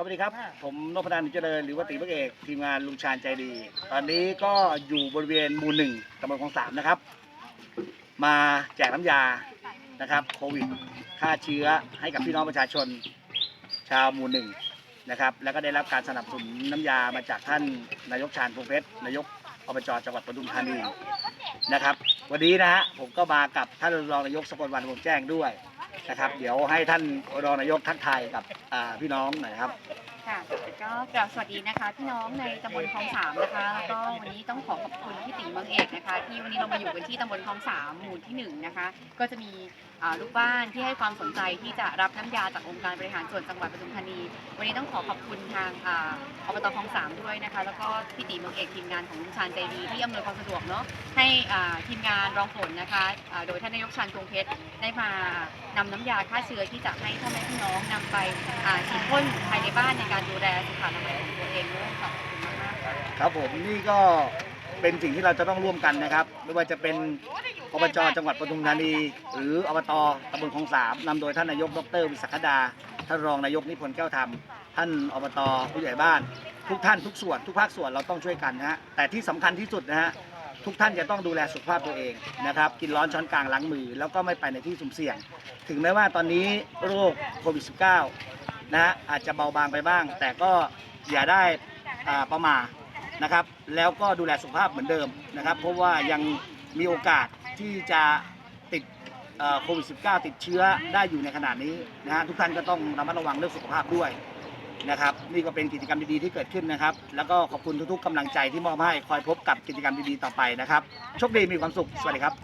ครับสวัสดีครับ ผมนพนันท์เจริญหรือว่าตีพระเอกทีมงานลุงชาญใจดี ตอนนี้ก็อยู่บริเวณหมู่หนึ่งตำบลคลองสามนะครับ มาแจกน้ำยานะครับโควิดฆ่าเชื้อให้กับพี่น้องประชาชนชาวหมู่หนึ่งนะครับแล้วก็ได้รับการสนับสนุนน้ำยามาจากท่านนายกชาญพงเพชรนายกอบจจังหวัดปทุมธานีนะครับ วันนี้นะฮะผมก็มากับท่านรองนายกสกลวันวงแจ้งด้วย นะครับ เดี๋ยวให้ท่านรองนายกทักทายกับอ่าพี่น้องหน่อยครับ ค่ะก็กราบสวัสดีนะคะพี่น้องในตำบลคลองสามนะคะแล้วก็วันนี้ต้องขอขอบคุณพี่ติ๋งบางเอกนะคะที่วันนี้เรามาอยู่กันที่ตำบลคลองสามหมู่ที่หนึ่งนะคะก็จะมีอ่าลูกบ้านที่ให้ความสนใจที่จะรับน้ำยาจากองค์การบริหารส่วนจังหวัดปทุมธานี วันนี้ต้องขอขอบคุณทางอ่าอบตคลองสามด้วยนะคะแล้วก็พี่ติ๋งบางเอกทีมงานของลุงชาญใจดีที่อำนวยความสะดวกเนาะให้อ่าทีมงานรองผลนะคะอ่าโดยท่านนายกชาญคงเพชรได้มานำน้ำยาฆ่าเชื้อที่จะให้พ่อแม่พี่น้องนำไปอ่าฉีดพ่นภายในบ้านในการดูแลสุขอนามัยของตัวเองด้วยขอบคุณมากๆค่ะครับผมนี่ก็เป็นสิ่งที่เราจะต้องร่วมกันนะครับ ไม่ว่าจะเป็นอบจจังหวัดปทุมธานี หรืออบตตำบลคลองสามนำโดยท่านนายกดรวิศักดาท่านรองนายกนิพนธ์แก้วธรรม ท่านอบตผู้ใหญ่บ้าน ทุกท่านทุกส่วนทุกภาคส่วนเราต้องช่วยกันนะฮะแต่ที่สำคัญที่สุดนะฮะทุกท่านจะต้องดูแลสุขภาพตัวเองนะครับ กินร้อนช้อนกลางล้างมือ แล้วก็ไม่ไปในที่สุ่มเสี่ยง ถึงแม้ว่าตอนนี้โรคโควิด -19 นะฮะอาจจะเบาบางไปบ้าง แต่ก็อย่าได้อ่าประมาทนะครับ แล้วก็ดูแลสุขภาพเหมือนเดิมนะครับ เพราะว่ายังมีโอกาสที่จะติดอ่อโควิด -19 ติดเชื้อได้อยู่ในขณะนี้นะฮะทุกท่านก็ต้องระมัดระวังเรื่องสุขภาพด้วยนะครับ นี่ก็เป็นกิจกรรมดีๆที่เกิดขึ้นนะครับ แล้วก็ขอบคุณทุกๆกำลังใจที่มอบให้คอยพบกับกิจกรรมดีๆต่อไปนะครับโชคดีมีความสุขสวัสดีครับ